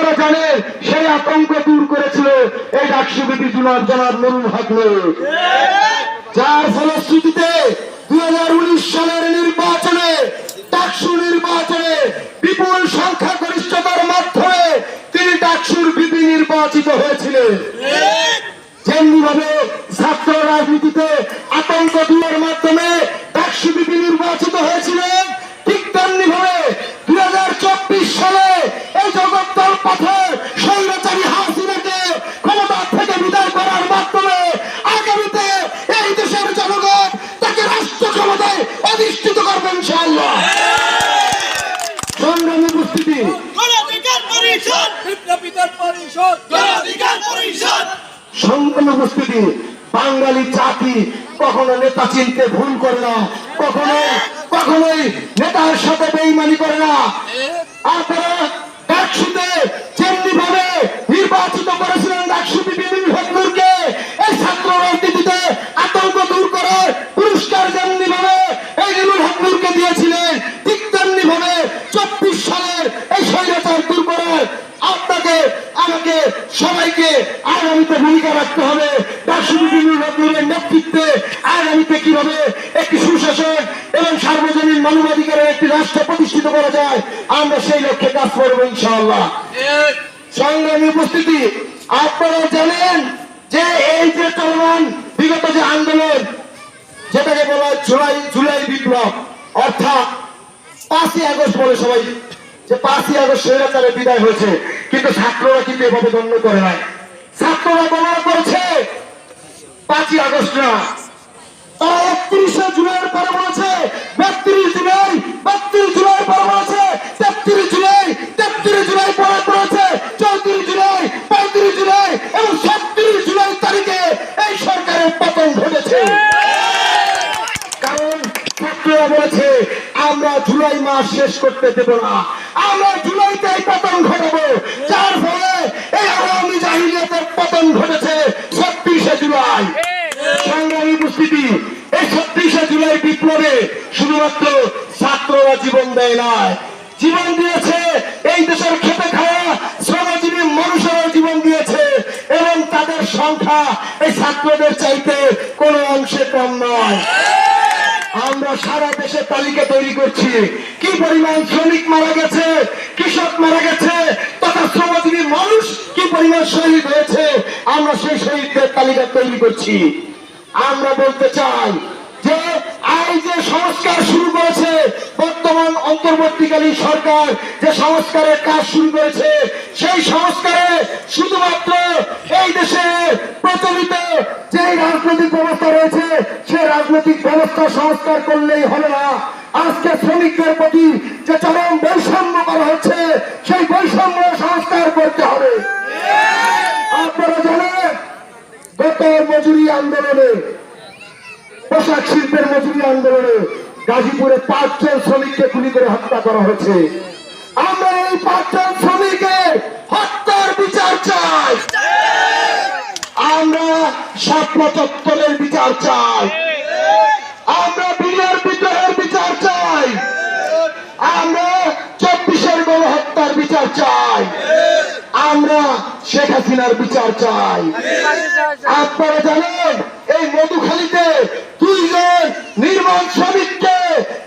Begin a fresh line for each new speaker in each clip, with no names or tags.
আপনারা জানেন, সেই আতঙ্ক দূর করেছিল এই ডাকসুবিটি জুনার জানার নুরুল হাকলে যার ফলশ্রুতিতে দু হাজার উনিশ সালের নির্বাচনে ডাকসু নির্বাচনে বিপুল সংখ্যা গরিষ্ঠতার মাধ্যমে তিনি ডাকসুর বিপি নির্বাচিত হয়েছিলেন। যেমনিভাবে ছাত্র রাজনীতিতে আতঙ্ক
দূর পরিষদ।
বাঙালি জাতি কখনো নেতা চিনতে ভুল করে না কখনোই কখনোই নেতার সাথে বেইমানি করে না। আপনারা ডাকসুতে যেমনি ভাবে নির্বাচিত করেছিলেন এই ছাত্র রাজনীতিতে আতঙ্ক দূর করার পুরস্কার যেমনি ভাবে এই নুরুল হকনুরকে দিয়েছিলেন ঠিক তেমনি ভাবে চব্বিশ সালের এই স্বৈরাচার দূর করার আপনাকে আমাকে সবাইকে আগামীতে ভূমিকা রাখতে হবে। বিপিন নেতৃত্বে আগামীতে কীভাবে একটি সুশাসন এবং সার্বজনীন মানবাধিকারের একটি রাষ্ট্র প্রতিষ্ঠিত করা যায় আমরা সেই লক্ষ্যে কাজ করব ইনশাআল্লাহ। সংগ্রামী উপস্থিতি আপনারা জানেন যে এই যে চলমান বিগত যে আন্দোলন যেটাকে বলা হয় জুলাই জুলাই বিপ্লব অর্থাৎ পাঁচই আগস্ট বলে সবাই যে পাঁচই আগস্ট স্বৈরাচারে বিদায় হয়েছে কিন্তু ছাত্ররা কিন্তু এভাবে গণ্য করে নাই। ছাত্ররা গণনা করেছে, পাঁচই আগস্ট না জুলাই, বত্রিশ জুলাই জুলাই জুলাই চৌত্রিশ জুলাই, পঁয়ত্রিশ জুলাই এবং জুলাই তারিখে সরকারের পতন ঘটেছে। কারণ ছাত্ররা বলেছে, আমরা জুলাই মাস শেষ করতে দেব না। আমরা জুলাইতে পতন ঘটাবো। যার ফলে এই আওয়ামী জাহিলিয়াতের পতন ঘটেছে ছত্রিশে জুলাই। সংগ্রামী উপস্থিতি, এই ছত্রিশে জুলাই বিপ্লবে শুধুমাত্র ছাত্ররা জীবন দেয় নয় জীবন দিয়েছে এই দেশের খেতে খাওয়া শ্রমজীবী মানুষেরা জীবন দিয়েছে এবং তাদের সংখ্যা এই ছাত্রদের চাইতে কোনো অংশে কম নয়। আমরা সারা দেশে তালিকা তৈরি করছি। কি পরিমাণ শ্রমিক মারা গেছে? কৃষক মারা গেছে? তথা শ্রমজীবী মানুষ কি পরিমাণ শহীদ হয়েছে? আমরা সেই শহীদদের তালিকা তৈরি করছি। আমরা বলতে চাই যে এই যে সংস্কার শুরু করেছে, বর্তমান অন্তর্বর্তীকালীন সরকার যে সংস্কারের কাজ শুরু করেছে, সেই সংস্কারে শুধুমাত্র এই দেশে প্রচলিত যে রাজনৈতিক ব্যবস্থা রয়েছে সেই সংস্কার করলেই হবে না। আজকে শ্রমিকদের প্রতি যে চরম বৈষম্য করা হচ্ছে, সেই বৈষম্য সংস্কার করতে হবে। আপনারা জানেন, গত মজুরি আন্দোলনে, পোশাক শিল্পের মজুরি আন্দোলনে গাজীপুরে পাঁচজন শ্রমিককে গুলি করে হত্যা করা হয়েছে। আমরা এই পাঁচজন শ্রমিকের হত্যার বিচার চাই। আমরা স্বপ্ন চত্বরের বিচার হাসিনার বিচার চাই। আপনারা জানেন এই মধুখালীতে দুইজন নির্মাণ শ্রমিককে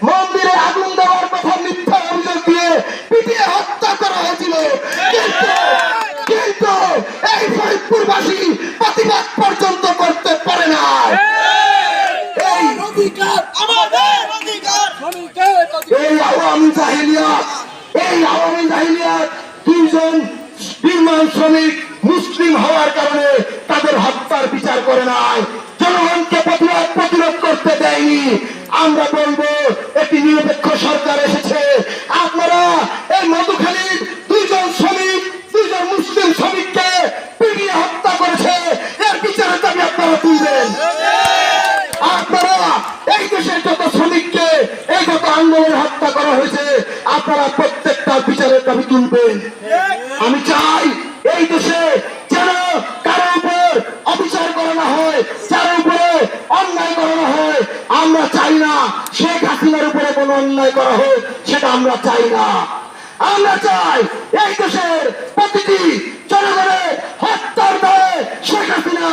মন্দিরে আগুন দেওয়ার কথা মিথ্যা অভিযোগ দিয়ে পিটিয়ে হত্যা করা হয়েছিল। কিন্তু কিন্তু এই ফরিদপুরবাসী প্রতিবাদ পর্যন্ত করতে পারে না এই
অধিকার আমাদের অধিকার
শ্রমিকের অধিকার।
এই আওয়ামী জাহিলিয়াত এই আওয়ামী জাহিলিয়াত দুইজন নির্মাণ শ্রমিক মুসলিম হওয়ার কারণে তাদের হত্যার বিচার করে নাই। জনগণকে প্রতিরোধ প্রতিরোধ করতে দেয়নি। আমরা বলব, একটি নিরপেক্ষ সরকার এসেছে। আপনারা এই মধুখালীর দুইজন শ্রমিক, দুইজন মুসলিম শ্রমিককে পিটিয়ে হত্যা করেছে। এর বিচারের দাবি আপনারা তুলবেন। আপনারা এই দেশের যত শ্রমিককে, এই যত আন্দোলনে হত্যা করা হয়েছে, আপনারা প্রত্যেকটা বিচারের দাবি তুলবেন আমি চাই এই দেশে যেন কারও উপর অবিচার করানো হয়, যার উপরে অন্যায় করানো হয়। আমরা চাই না শেখ হাসিনার উপরে কোনো অন্যায় করা হোক, সেটা আমরা চাই না। আমরা চাই এই দেশের প্রতিটি জনগণের হত্যার দায়ে শেখ হাসিনা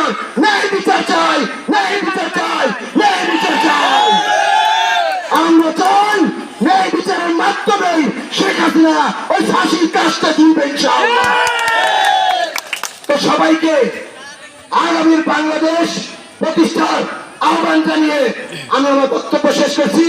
হাসিনা ওই ফাঁসির কাজটা দিবে তো সবাইকে আগামীর বাংলাদেশ প্রতিষ্ঠার আহ্বান জানিয়ে আমি আমার বক্তব্য শেষ করছি।